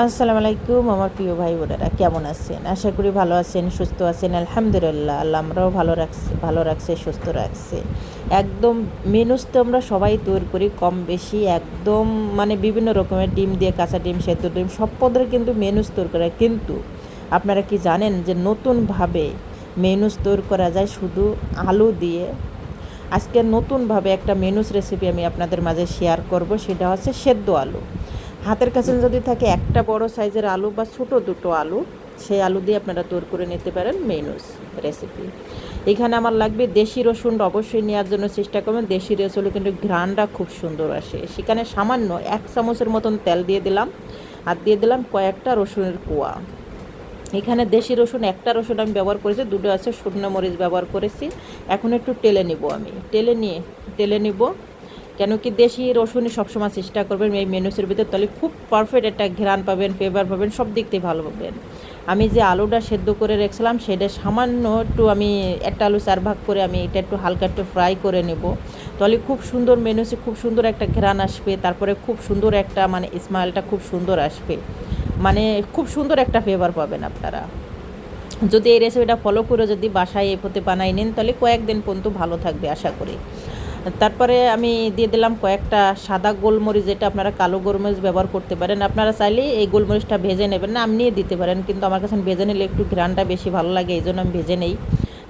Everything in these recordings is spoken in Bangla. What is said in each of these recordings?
আসসালামু আলাইকুম আমার প্রিয় ভাই বোনেরা, কেমন আছেন? আশা করি ভালো আছেন, সুস্থ আছেন, আলহামদুলিল্লাহ। আল্লাহ আমরাও ভালো রাখছি, ভালো রাখছে, সুস্থ রাখছে। একদম মেনুস তো আমরা সবাই তৈরি করি, কম বেশি একদম মানে বিভিন্ন রকমের ডিম দিয়ে কাঁচা ডিম, সেদ্ধ ডিম, সব পদের কিন্তু মেনুস তৈরি করা। কিন্তু আপনারা কি জানেন যে নতুনভাবে মেনুস তৈরি করা যায় শুধু আলু দিয়ে? আজকে নতুনভাবে একটা মেনুস রেসিপি আমি আপনাদের মাঝে শেয়ার করব, সেটা হচ্ছে সেদ্ধ আলু। হাতের কাছে যদি থাকে, একটা বড় সাইজের আলু বা ছোটো দুটো আলু, সেই আলু দিয়ে আপনারা তৈরি করে নিতে পারেন মেনুস রেসিপি এখানে আমার লাগবে দেশি রসুন, অবশ্যই নেওয়ার জন্য চেষ্টা করবেন। দেশি রসুন কিন্তু ঘ্রাণটা খুব সুন্দর আসে। সেখানে সামান্য এক চামচের মতন তেল দিয়ে দিলাম, আর দিয়ে দিলাম কয়েকটা রসুনের কোয়া। এখানে দেশি রসুন, একটা রসুন আমি ব্যবহার করেছি, দুটো আছে, শুকনো মরিচ ব্যবহার করেছি। এখন একটু টেলে নিব আমি। টেলে নিয়ে টেলে নিব কেন কি দেশি রসুনই সবসময় চেষ্টা করবেন, এই মেনুসের ভিতরে তাহলে খুব পারফেক্ট একটা ঘ্রাণ পাবেন ফ্লেভার পাবেন, সব দিক থেকে ভালো পাবেন। আমি যে আলুটা সেদ্ধ করে রেখেছিলাম, সেটা সামান্য একটু আমি একটা আলু চার ভাগ করে আমি এটা একটু হালকা একটু ফ্রাই করে নেব। তাহলে খুব সুন্দর মেনুসে খুব সুন্দর একটা ঘ্রাণ আসবে, তারপরে খুব সুন্দর একটা মানে স্মাইলটা খুব সুন্দর আসবে। মানে খুব সুন্দর একটা ফ্লেভার পাবেন আপনারা। যদি এই রেসিপিটা ফলো করে যদি বাসায় এ পথে বানাই নেন, তাহলে কয়েকদিন পর্যন্ত ভালো থাকবে আশা করি। তারপরে আমি দিয়ে দিলাম কয়েকটা সাদা গোলমরিচ, যেটা আপনারা কালো গোলমরিচ ব্যবহার করতে পারেন। আপনারা চাইলে এই গোলমরিচটা ভেজে নেবেন না আপনি দিতে পারেন, কিন্তু আমার কাছে ভেজে নিলে একটু ঘ্রানটা বেশি ভালো লাগে, এই জন্য আমি ভেজে নেই।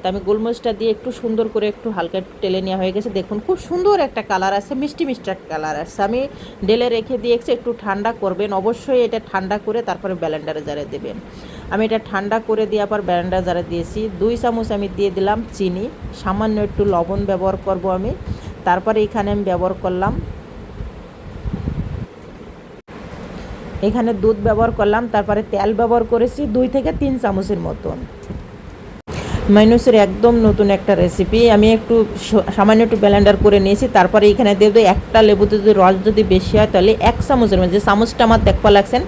তা আমি গোলমরিচটা দিয়ে একটু সুন্দর করে একটু হালকা একটু টেলে নেওয়া হয়ে গেছে। দেখুন, খুব সুন্দর একটা কালার আছে, মিষ্টি মিষ্টি একটা কালার আসছে আমি ডেলে রেখে দিয়েছি, একটু ঠান্ডা করবেন। অবশ্যই এটা ঠান্ডা করে তারপরে ব্যালেন্ডারে জারে দেবেন। আমি এটা ঠান্ডা করে দেওয়ার পর ব্যালেন্ডার জারে দিয়েছি। দুই চামচ আমি দিয়ে দিলাম চিনি। সামান্য একটু লবণ ব্যবহার করব আমি। তারপরে এখানে আমি ব্যবহার করলাম। এখানে দুধ ব্যবহার করলাম, তারপরে তেল ব্যবহার করেছি দুই থেকে তিন চামচের মতন। মাইনুসের একদম নতুন একটা রেসিপি আমি একটু সামান্য একটু ব্লেন্ডার করে নিয়েছি। তারপরে এখানে দেবো একটা লেবুতে যদি রস যদি বেশি হয়, তাহলে এক চামচের মধ্যে, যে চামচটা আমার দেখবা লাগছেন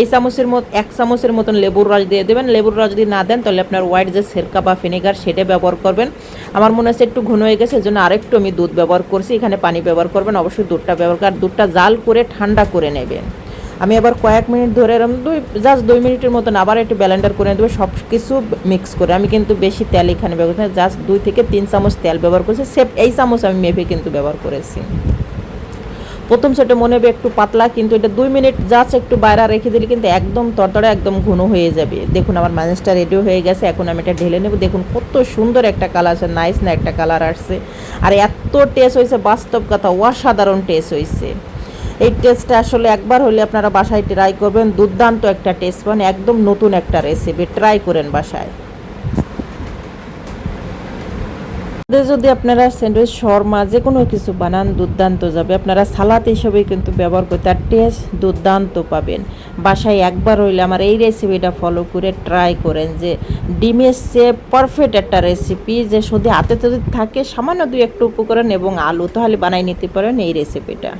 এই চামচের মতো, এক চামচের মতন লেবুর রস দিয়ে দেবেন। লেবুর রস যদি না দেন, তাহলে আপনার হোয়াইট যে সেরকা বা ভিনেগার সেটা ব্যবহার করবেন। আমার মনে হচ্ছে একটু ঘন হয়ে গেছে জন্য আরেকটু আমি দুধ ব্যবহার করছি। এখানে পানি ব্যবহার করবেন, অবশ্যই দুধটা ব্যবহার করে দুধটা জাল করে ঠান্ডা করে নেবেন। আমি আবার কয়েক মিনিট ধরে এরকম দুই জাস্ট দুই মিনিটের মতন আবার একটু ব্যালেন্ডার করে দেবো সব কিছু মিক্স করে। আমি কিন্তু বেশি তেল এখানে ব্যবহার করি জাস্ট দুই থেকে তিন চামচ তেল ব্যবহার করেছি সেফ এই চামচ আমি মেপে কিন্তু ব্যবহার করেছি। প্রথম সেটা মনে হবে একটু পাতলা, কিন্তু এটা দুই মিনিট জাস্ট একটু বাইরে রেখে দিলে কিন্তু একদম তরতরে একদম ঘন হয়ে যাবে। দেখুন আমার মাঝেসটা রেডিও হয়ে গেছে, এখন আমি এটা ঢেলে নেব। দেখুন কত সুন্দর একটা কালার আছে নাইস না একটা কালার আসছে। আর এত টেস্ট হয়েছে, বাস্তব কথা, অসাধারণ টেস্ট হয়েছে। এই টেস্টটা আসলে একবার হলে আপনারা বাসায় ট্রাই করবেন। দুর্দান্ত একটা টেস্ট মানে একদম নতুন একটা রেসিপি ট্রাই করেন বাসায়। যদি আপনারা স্যান্ডউইচ শর্মা যে কোনো কিছু বানান, দুর্দান্ত যাবে। আপনারা সালাদ হিসেবে কিন্তু ব্যবহার করতে আর টেস্ট দুর্দান্ত পাবেন। বাসায় একবার হইলে আমার এই রেসিপিটা ফলো করে ট্রাই করেন যে ডিমের সে পারফেক্ট একটা রেসিপি যে শুধু হাতে যদি থাকে, সামান্য দুই একটু উপকরণ এবং আলু, তাহলে বানাই নিতে পারেন এই রেসিপিটা